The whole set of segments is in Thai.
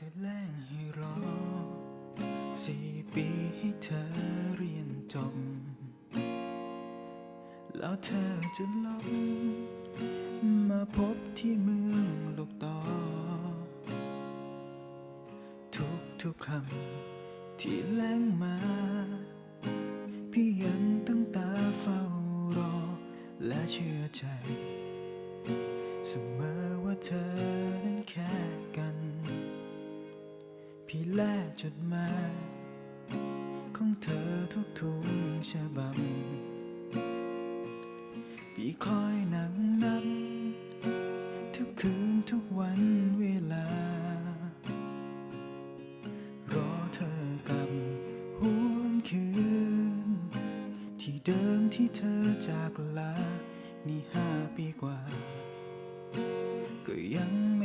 ธอแล้งให้รอสี่ปีให้เธอเรียนจบ แล้วเธอจะลบมาพบที่เมืองลูกต่อ ทุกทุกคำที่แล้งมา พี่ยัง พี่แลกจดหมายของเธอทุกทุกฉบับพี่คอยนั่งนับทุกคืนทุกวันเวลา รอเธอกลับหวนคืน ที่เดิมที่เธอจากลา นี่ห้าปีกว่า ก็ยัง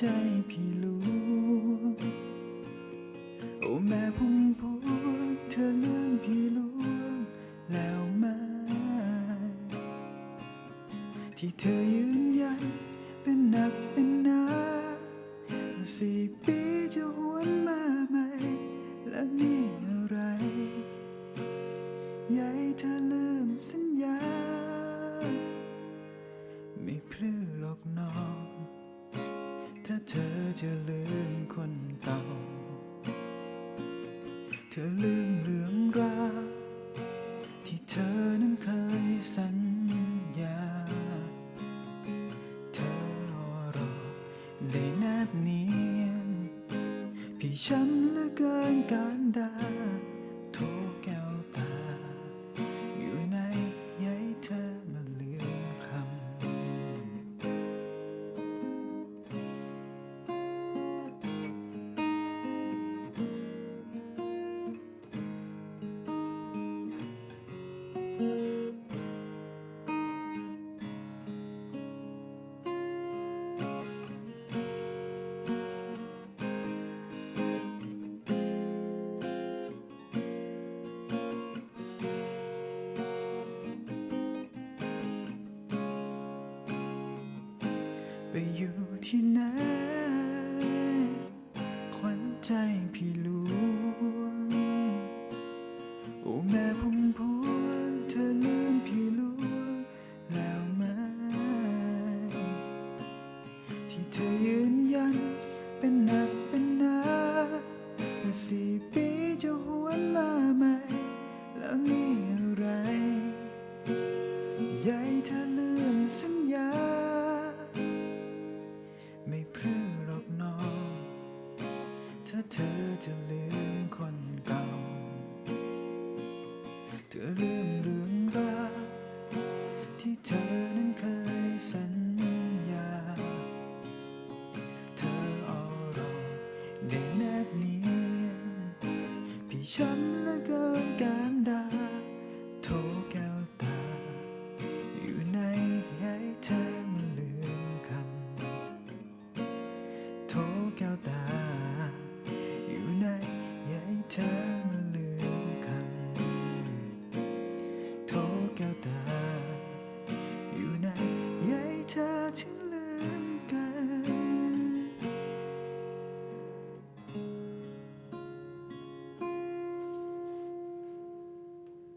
ใจพี่ลูกโอ้แม่พุ่มพวงเธอลืมพี่ลวงแล้วไหมาที่เธอยืนยันเป็นหนักเป็นหนาสี่ปีจะหวนมาใหม่ และนี่อะไรยากให้เธอลืมสัญญา ไม่พลือหรอกน้อง ถ้าเธอจะลืมคนเก่า เธอลืมเรื่องราวที่เธอนั้นเคยสัญญา เธอรอได้นัดเนียน พี่ช้ำเหลือเกินการดาโทรแก้ว ที่ไหนขวัญใจพี่ลวงโอ้แม่พุ่มพวงเธอลืมพี่ลวงแล้วไหมที่เธอยืนยันเป็นหนักเป็นหนาว่าสี่ปีจะหวนมาใหม่ แล้วนี่อะไรให้เธอ จะลืมคนเก่า เธอลืมเรื่องราวที่เธอนั้นเคยสัญญา เธอออรอได้แนบเนียนพี่ช้ำเหลือเกินการด่าโทแก้วตา อยู่ในให้เธอมาลืมคำโทแก้วตา เธ